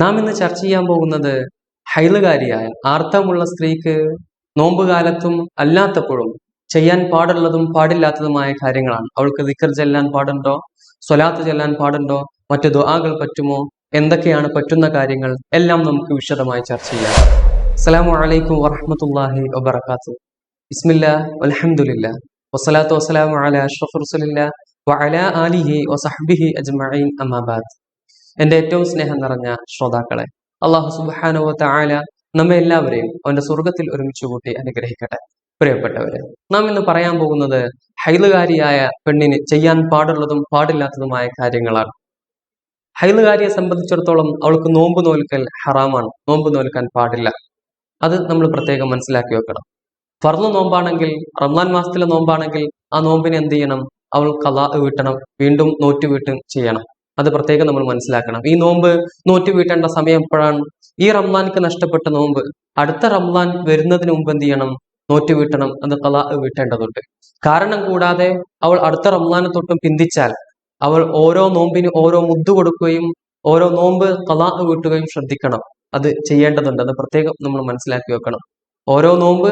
നാം ഇന്ന് ചർച്ച ചെയ്യാൻ പോകുന്നത് ഹൈലുകാരിയായ ആർത്തമുള്ള സ്ത്രീക്ക് നോമ്പുകാലത്തും അല്ലാത്തപ്പോഴും ചെയ്യാൻ പാടുള്ളതും പാടില്ലാത്തതുമായ കാര്യങ്ങളാണ്. അവൾക്ക് ദിക്കർ ചെല്ലാൻ പാടുണ്ടോ? സ്വലാത്ത് ചെല്ലാൻ പാടുണ്ടോ? മറ്റു ദുആകൾ പറ്റുമോ? എന്തൊക്കെയാണ് പറ്റുന്ന കാര്യങ്ങൾ? എല്ലാം നമുക്ക് വിശദമായി ചർച്ച ചെയ്യാം. അസ്സലാമു അലൈക്കും വറഹ്മത്തുള്ളാഹി വബറകാതുഹു. ബിസ്മില്ലാഹി വൽഹംദുലില്ലാഹി വസ്സലാത്തു വസ്സലാമു അലാ അഷ്റഫി റസൂലില്ലാ വഅലാ ആലിഹി വസഹ്ബിഹി അജ്മഈൻ അമ്മാ എന്റെ ഏറ്റവും സ്നേഹം നിറഞ്ഞ ശ്രോതാക്കളെ അള്ളാഹു സുബ്ഹാനഹു ആല നമ്മെ എല്ലാവരെയും അവന്റെ സ്വർഗത്തിൽ ഒരുമിച്ച് കൂട്ടി അനുഗ്രഹിക്കട്ടെ. പ്രിയപ്പെട്ടവര് നാം ഇന്ന് പറയാൻ പോകുന്നത് ഹൈലുകാരിയായ പെണ്ണിന് ചെയ്യാൻ പാടുള്ളതും പാടില്ലാത്തതുമായ കാര്യങ്ങളാണ്. ഹൈലുകാരിയെ സംബന്ധിച്ചിടത്തോളം അവൾക്ക് നോമ്പ് നോൽക്കൽ ഹറാമാണ്. നോമ്പ് നോൽക്കാൻ പാടില്ല. അത് നമ്മൾ പ്രത്യേകം മനസ്സിലാക്കി വെക്കണം. ഫർൾ നോമ്പാണെങ്കിൽ റംസാൻ മാസത്തിലെ നോമ്പാണെങ്കിൽ ആ നോമ്പിനെ എന്ത് ചെയ്യണം? അവൾ കലാ വീട്ടണം. വീണ്ടും നോറ്റ് വീട്ടും ചെയ്യണം. അത് പ്രത്യേകം നമ്മൾ മനസ്സിലാക്കണം. ഈ നോമ്പ് നോറ്റ് വീട്ടേണ്ട സമയം എപ്പോഴാണ്? ഈ റംലാൻക്ക് നഷ്ടപ്പെട്ട നോമ്പ് അടുത്ത റംലാൻ വരുന്നതിന് മുമ്പ് എന്ത് ചെയ്യണം? നോറ്റ് വീട്ടണം അത് കല വീട്ടേണ്ടതുണ്ട്. കാരണം കൂടാതെ അവൾ അടുത്ത റംലാനെ തൊട്ടും പിന്തിച്ചാൽ അവൾ ഓരോ നോമ്പിന് ഓരോ മുദ്ദു കൊടുക്കുകയും ഓരോ നോമ്പ് കല വീട്ടുകയും ശ്രദ്ധിക്കണം. അത് ചെയ്യേണ്ടതുണ്ട്. അത് പ്രത്യേകം നമ്മൾ മനസ്സിലാക്കി വെക്കണം. ഓരോ നോമ്പ്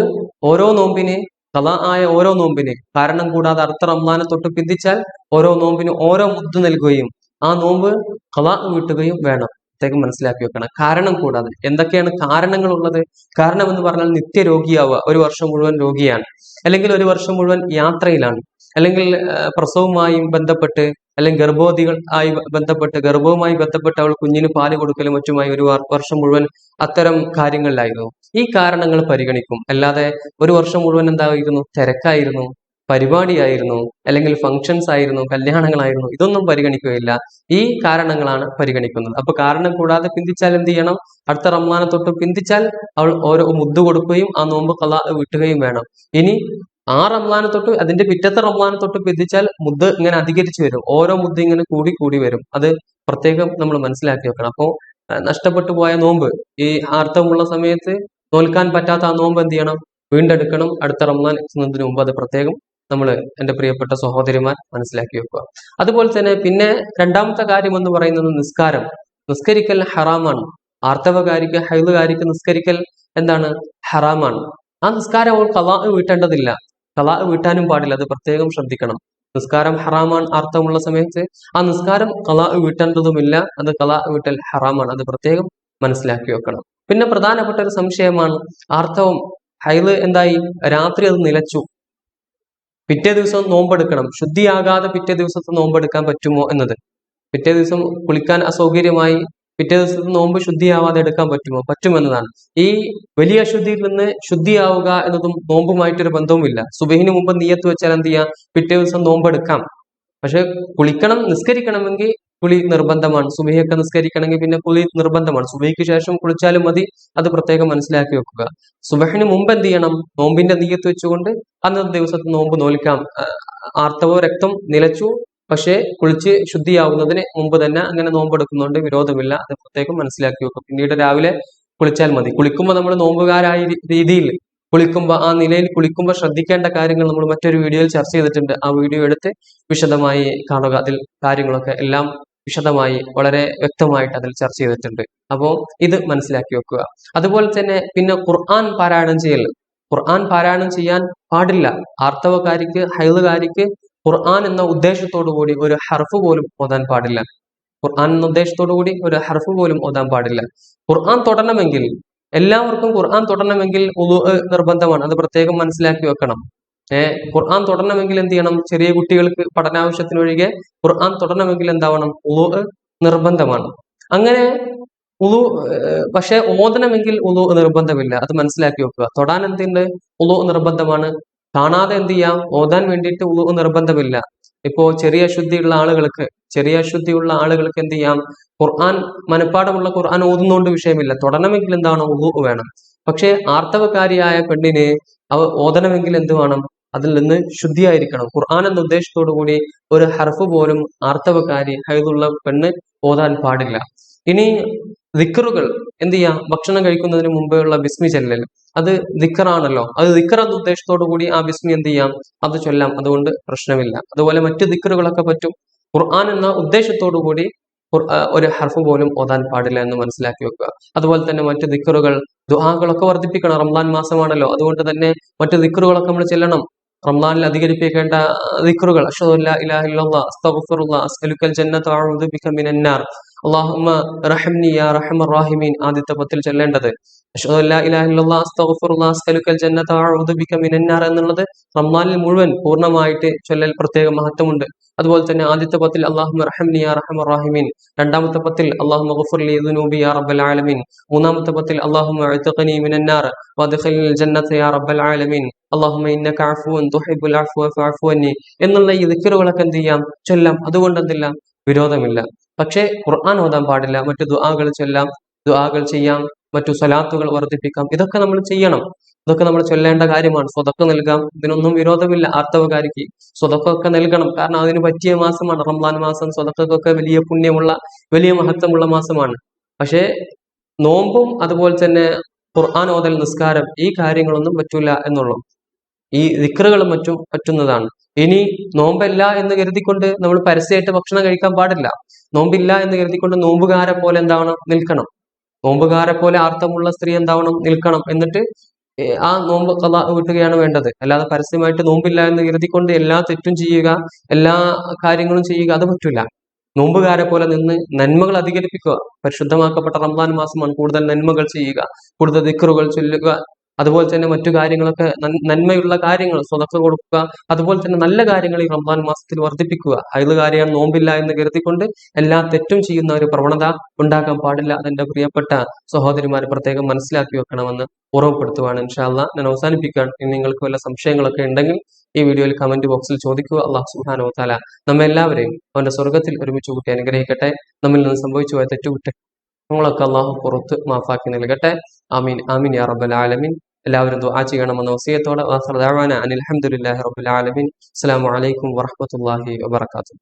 ഓരോ നോമ്പിന് കല ആയ ഓരോ നോമ്പിന് കാരണം കൂടാതെ അടുത്ത റംലാനെ തൊട്ട് പിന്തിച്ചാൽ ഓരോ നോമ്പിന് ഓരോ മുദ്ദു നൽകുകയും ആ നോമ്പ് കളാ വീട്ടുകയും വേണം. പ്രത്യേകം മനസ്സിലാക്കി വെക്കണം. കാരണം കൂടാതെ എന്തൊക്കെയാണ് കാരണങ്ങൾ ഉള്ളത് കാരണം എന്ന് പറഞ്ഞാൽ നിത്യരോഗിയാവുക. ഒരു വർഷം മുഴുവൻ രോഗിയാണ്. അല്ലെങ്കിൽ ഒരു വർഷം മുഴുവൻ യാത്രയിലാണ്. അല്ലെങ്കിൽ പ്രസവവുമായും ബന്ധപ്പെട്ട് അല്ലെങ്കിൽ ഗർഭവതികൾ ആയി ബന്ധപ്പെട്ട് ഗർഭവുമായി ബന്ധപ്പെട്ട് അവൾ കുഞ്ഞിന് പാൽ കൊടുക്കലും മറ്റുമായി ഒരു വർ- വർഷം മുഴുവൻ അത്തരം കാര്യങ്ങളിലായിരുന്നു. ഈ കാരണങ്ങൾ പരിഗണിക്കും. അല്ലാതെ ഒരു വർഷം മുഴുവൻ എന്തായിരുന്നു? തിരക്കായിരുന്നു. പരിപാടിയായിരുന്നു അല്ലെങ്കിൽ ഫങ്ഷൻസ് ആയിരുന്നു കല്യാണങ്ങളായിരുന്നു ഇതൊന്നും പരിഗണിക്കുകയില്ല. ഈ കാരണങ്ങളാണ് പരിഗണിക്കുന്നത്. അപ്പൊ കാരണം കൂടാതെ പിന്തിച്ചാൽ എന്ത് ചെയ്യണം? അടുത്ത റമ്മാനെ തൊട്ട് പിന്തിച്ചാൽ അവൾ ഓരോ മുദ്ദ കൊടുക്കുകയും ആ നോമ്പ് കല വിട്ടുകയും വേണം. ഇനി ആ റമ്മാനെ തൊട്ട് അതിന്റെ പിറ്റത്തെ റമ്മാനെ തൊട്ട് പിന്തിച്ചാൽ മുദ്ദ ഇങ്ങനെ അധികരിച്ചു വരും. ഓരോ മുദ്ദ ഇങ്ങനെ കൂടി കൂടി വരും. അത് പ്രത്യേകം നമ്മൾ മനസ്സിലാക്കി വെക്കണം. അപ്പോൾ നഷ്ടപ്പെട്ടു പോയ നോമ്പ് ഈ ആർത്തവമുള്ള സമയത്ത് തോൽക്കാൻ പറ്റാത്ത ആ നോമ്പ് എന്ത് ചെയ്യണം? വീണ്ടെടുക്കണം. അടുത്ത റമ്മാൻ എത്തുന്നതിന് മുമ്പ് അത് പ്രത്യേകം നമ്മൾ എന്റെ പ്രിയപ്പെട്ട സഹോദരിമാർ മനസ്സിലാക്കി വെക്കുക. അതുപോലെ തന്നെ പിന്നെ രണ്ടാമത്തെ കാര്യം എന്ന് പറയുന്നത് നിസ്കാരം. നിസ്കരിക്കൽ ഹറാമാണ്. ആർത്തവകാരിക്ക് ഹൈലുകാരിക്ക് നിസ്കരിക്കൽ എന്താണ്? ഹറാമാണ്. ആ നിസ്കാരം അവൾ കലാ വീട്ടേണ്ടതില്ല. കലാ വീട്ടാനും പാടില്ല. അത് പ്രത്യേകം ശ്രദ്ധിക്കണം. നിസ്കാരം ഹറാമാണ് അർത്ഥമുള്ള സമയത്ത്. ആ നിസ്കാരം കലാ വീട്ടേണ്ടതുമില്ല. അത് കലാ വീട്ടൽ ഹറാമാണ്. അത് പ്രത്യേകം മനസ്സിലാക്കി വെക്കണം. പിന്നെ പ്രധാനപ്പെട്ട ഒരു സംശയമാണ് ആർത്തവം. ഹൈൽ എന്തായി? രാത്രി അത് നിലച്ചു. പിറ്റേ ദിവസം നോമ്പെടുക്കണം. ശുദ്ധിയാകാതെ പിറ്റേ ദിവസത്തെ നോമ്പെടുക്കാൻ പറ്റുമോ എന്നത്? പിറ്റേ ദിവസം കുളിക്കാൻ അസൗകര്യമായി പിറ്റേ ദിവസത്തെ നോമ്പ് ശുദ്ധിയാവാതെ എടുക്കാൻ പറ്റുമോ? പറ്റുമെന്നതാണ്. ഈ വലിയ അശുദ്ധിയിൽ നിന്ന് ശുദ്ധിയാവുക എന്നതും നോമ്പുമായിട്ടൊരു ബന്ധവുമില്ല. സുബഹിന് മുമ്പ് നീയത്ത് വെച്ചാൽ എന്ത് ചെയ്യാം? പിറ്റേ ദിവസം നോമ്പെടുക്കാം. പക്ഷെ കുളിക്കണം നിസ്കരിക്കണമെങ്കിൽ കുളി നിർബന്ധമാണ്. സുബഹിയൊക്കെ നിസ്കരിക്കണമെങ്കിൽ പിന്നെ കുളി നിർബന്ധമാണ്. സുബഹിക്ക് ശേഷം കുളിച്ചാലും മതി. അത് പ്രത്യേകം മനസ്സിലാക്കി വെക്കുക. സുബഹിന് മുമ്പ് എന്ത് ചെയ്യണം? നോമ്പിന്റെ നീയത്ത് വെച്ചുകൊണ്ട് അന്നത്തെ ദിവസത്തെ നോമ്പ് നോൽക്കാം. ആർത്തവോ രക്തം നിലച്ചു. പക്ഷേ കുളിച്ച് ശുദ്ധിയാവുന്നതിന് മുമ്പ് തന്നെ അങ്ങനെ നോമ്പെടുക്കുന്നതുകൊണ്ട് വിരോധമില്ല. അത് പ്രത്യേകം മനസ്സിലാക്കി വെക്കും പിന്നീട് രാവിലെ കുളിച്ചാൽ മതി. കുളിക്കുമ്പോൾ നമ്മൾ നോമ്പുകാരായ രീതിയിൽ കുളിക്കുമ്പോൾ ആ നിലയിൽ കുളിക്കുമ്പോൾ ശ്രദ്ധിക്കേണ്ട കാര്യങ്ങൾ നമ്മൾ മറ്റൊരു വീഡിയോയിൽ ചർച്ച ചെയ്തിട്ടുണ്ട്. ആ വീഡിയോ എടുത്ത് വിശദമായി കാണുക. അതിൽ കാര്യങ്ങളൊക്കെ എല്ലാം വിശദമായി വളരെ വ്യക്തമായിട്ട് അതിൽ ചർച്ച ചെയ്തിട്ടുണ്ട്. അപ്പോൾ ഇത് മനസ്സിലാക്കി വെക്കുക. അതുപോലെ തന്നെ പിന്നെ ഖുർആൻ പാരായണം ചെയ്യൽ. ഖുർആൻ പാരായണം ചെയ്യാൻ പാടില്ല. ആർത്തവകാരിക്ക് ഹൈദുകാരിക്ക് ഖുർആൻ എന്ന ഉദ്ദേശത്തോടു കൂടി ഒരു ഹർഫ് പോലും ഓതാൻ പാടില്ല. ഖുർആൻ എന്ന ഉദ്ദേശത്തോടു കൂടി ഒരു ഹർഫ് പോലും ഓതാൻ പാടില്ല. ഖുർആൻ തൊടണമെങ്കിൽ എല്ലാവർക്കും ഖുർആൻ തൊടണമെങ്കിൽ നിർബന്ധമാണ്. അത് പ്രത്യേകം മനസ്സിലാക്കി വെക്കണം. ഖുർആൻ തുടരണമെങ്കിൽ എന്ത് ചെയ്യണം? ചെറിയ കുട്ടികൾക്ക് പഠനാവശ്യത്തിനൊഴികെ ഖുർആൻ തുടരണമെങ്കിൽ എന്താവണം? ഉളു നിർബന്ധമാണ്. അങ്ങനെ ഉളു പക്ഷെ ഓതണമെങ്കിൽ ഉളു നിർബന്ധമില്ല. അത് മനസ്സിലാക്കി വെക്കുക. തൊടാൻ എന്തുണ്ട്? ഉളു നിർബന്ധമാണ്. കാണാതെ എന്ത് ചെയ്യാം? ഓതാൻ വേണ്ടിയിട്ട് ഉളു നിർബന്ധമില്ല. ഇപ്പോ ചെറിയ അശുദ്ധിയുള്ള ആളുകൾക്ക് ചെറിയ അശുദ്ധിയുള്ള ആളുകൾക്ക് എന്ത് ചെയ്യാം? ഖുർആൻ മനഃപ്പാടമുള്ള ഖുർആൻ ഓതുന്നതുകൊണ്ട് വിഷയമില്ല. തൊടണമെങ്കിൽ എന്താണ്? ഉളു വേണം. പക്ഷേ ആർത്തവകാരിയായ പെണ്ണിന് അവ ഓതണമെങ്കിൽ എന്ത് വേണം? അതിൽ നിന്ന് ശുദ്ധിയായിരിക്കണം. ഖുർആൻ എന്ന ഉദ്ദേശത്തോടു കൂടി ഒരു ഹർഫ് പോലും ആർത്തവക്കാരി ഹൈദുള്ള പെണ്ണ് ഓതാൻ പാടില്ല. ഇനി ദിക്കറുകൾ എന്ത് ചെയ്യാം? ഭക്ഷണം കഴിക്കുന്നതിന് മുമ്പേ ഉള്ള ബിസ്മി ചെല്ലൽ. അത് ദിക്കറാണല്ലോ അത് ദിക്കർ എന്ന ഉദ്ദേശത്തോടു കൂടി ആ ബിസ്മി എന്ത് ചെയ്യാം? അത് ചൊല്ലാം. അതുകൊണ്ട് പ്രശ്നമില്ല. അതുപോലെ മറ്റു ദിക്കറുകളൊക്കെ പറ്റും. ഖുർആൻ എന്ന ഉദ്ദേശത്തോടു കൂടി ഒരു ഹർഫ് പോലും ഓതാൻ പാടില്ല എന്ന് മനസ്സിലാക്കി വെക്കുക. അതുപോലെ തന്നെ മറ്റ് ദിക്കറുകൾ ദുഹാകളൊക്കെ വർദ്ധിപ്പിക്കണം. റംദാൻ മാസമാണല്ലോ. അതുകൊണ്ട് തന്നെ മറ്റ് ദിക്കറുകളൊക്കെ നമ്മൾ ചെല്ലണം. റംസാനിൽ അധികരിപ്പിക്കേണ്ട റഹീമീൻ ആദ്യത്തെ പത്തിൽ ചൊല്ലേണ്ടത്. എന്നുള്ളത് റംലാനിൽ മുഴുവൻ പൂർണമായിട്ട് ചൊല്ലൽ പ്രത്യേക മഹത്വമുണ്ട്. അതുപോലെ തന്നെ ആദ്യത്തെ പത്തിൽ അള്ളാഹു യാ റഹീമീൻ രണ്ടാമത്തെ പത്തിൽ അള്ളാഹു ഗഫുർ ലി ദുനൂബി യാ റബ്ബൽ മൂന്നാമത്തെ പത്തിൽ അള്ളാഹു ഉഅ്തിഖനി മിനൻ നാർ വദ്ഖിൽനിൽ ജന്നത യാ റബ്ബൽ ഇന്നക തുഹിബുൽ അഫ്വ എന്നുള്ള ഈ ദിക്കറുകളൊക്കെ എന്ത് ചെയ്യാം? ചൊല്ലാം. അതുകൊണ്ട് എന്തില്ല വിരോധമില്ല. പക്ഷേ ഖുർആൻ ഓതാൻ പാടില്ല. മറ്റു ദുആകൾ ചൊല്ലാം. ദുആകൾ ചെയ്യാം. മറ്റു സലാത്തുകൾ വർദ്ധിപ്പിക്കാം. ഇതൊക്കെ നമ്മൾ ചെയ്യണം. ഇതൊക്കെ നമ്മൾ ചൊല്ലേണ്ട കാര്യമാണ്. സ്വതക്ക നൽകാം. ഇതിനൊന്നും വിരോധമില്ല. ആർത്തവകാരിക്ക് സ്വതക്കൊക്കെ നൽകണം. കാരണം അതിന് പറ്റിയ മാസമാണ്. റംസാൻ മാസം സ്വതക്കൊക്കെ വലിയ പുണ്യമുള്ള വലിയ മഹത്വമുള്ള മാസമാണ്. പക്ഷേ നോമ്പും അതുപോലെ തന്നെ ഖുർആൻ ഓതൽ നിസ്കാരം ഈ കാര്യങ്ങളൊന്നും പറ്റൂല എന്നുള്ളൂ. ഈ ദിക്റുകളും മറ്റും പറ്റുന്നതാണ്. ഇനി നോമ്പല്ല എന്ന് കരുതിക്കൊണ്ട് നമ്മൾ പരസ്യമായിട്ട് ഭക്ഷണം കഴിക്കാൻ പാടില്ല. നോമ്പില്ല എന്ന് കരുതിക്കൊണ്ട് നോമ്പുകാരെ പോലെ എന്താവണം നിൽക്കണം? നോമ്പുകാരെ പോലെ ആർത്തമുള്ള സ്ത്രീ എന്താവണം? നിൽക്കണം. എന്നിട്ട് ആ നോമ്പ് കഥ വീട്ടുകയാണ് വേണ്ടത്. അല്ലാതെ പരസ്യമായിട്ട് നോമ്പില്ല എന്ന് കരുതിക്കൊണ്ട് എല്ലാ തെറ്റും ചെയ്യുക എല്ലാ കാര്യങ്ങളും ചെയ്യുക അത് പറ്റില്ല നോമ്പുകാരെ പോലെ നിന്ന് നന്മകൾ അധികരിപ്പിക്കുക. പരിശുദ്ധമാക്കപ്പെട്ട റംസാൻ മാസമാണ് കൂടുതൽ നന്മകൾ ചെയ്യുക. കൂടുതൽ ദിക്റുകൾ ചൊല്ലുക. അതുപോലെ തന്നെ മറ്റു കാര്യങ്ങളൊക്കെ നന്മയുള്ള കാര്യങ്ങൾ സ്വതക്ക കൊടുക്കുക. അതുപോലെ തന്നെ നല്ല കാര്യങ്ങൾ ഈ റമദാൻ മാസത്തിൽ വർദ്ധിപ്പിക്കുക. അയലുകാരിയാണ് നോമ്പില്ല എന്ന് കരുതിക്കൊണ്ട് എല്ലാ തെറ്റും ചെയ്യുന്ന ഒരു പ്രവണത ഉണ്ടാക്കാൻ പാടില്ല അതെന്റെ പ്രിയപ്പെട്ട സഹോദരിമാർ പ്രത്യേകം മനസ്സിലാക്കി വെക്കണമെന്ന് ഓർമ്മപ്പെടുത്തുവാണ് ഇൻഷാല്ല ഞാൻ അവസാനിപ്പിക്കുകയാണ്. ഇനി നിങ്ങൾക്ക് വല്ല സംശയങ്ങളൊക്കെ ഉണ്ടെങ്കിൽ ഈ വീഡിയോയിൽ കമന്റ് ബോക്സിൽ ചോദിക്കുക. അള്ളാഹു സുഹാനോ താല നമ്മെ എല്ലാവരെയും അവന്റെ സ്വർഗത്തിൽ ഒരുമിച്ച് കൂട്ടി അനുഗ്രഹിക്കട്ടെ. നമ്മിൽ നിന്ന് സംഭവിച്ചു പോയ തെറ്റുകുറ്റങ്ങളൊക്കെ അള്ളാഹു പുറത്ത് മാഫാക്കി നൽകട്ടെ. ആമീൻ. ആമീൻ യാ റബ്ബൽ ആലമീൻ. എല്ലാവരും ദുആ ചെയ്യണമെന്ന വസിയത്തോടെ അനിൽ ഹംദുലില്ലാഹി റബ്ബിൽ ആലമീൻ. അസ്സലാമു അലൈക്കും വറഹ്മത്തുള്ളാഹി വബറകാതുഹു.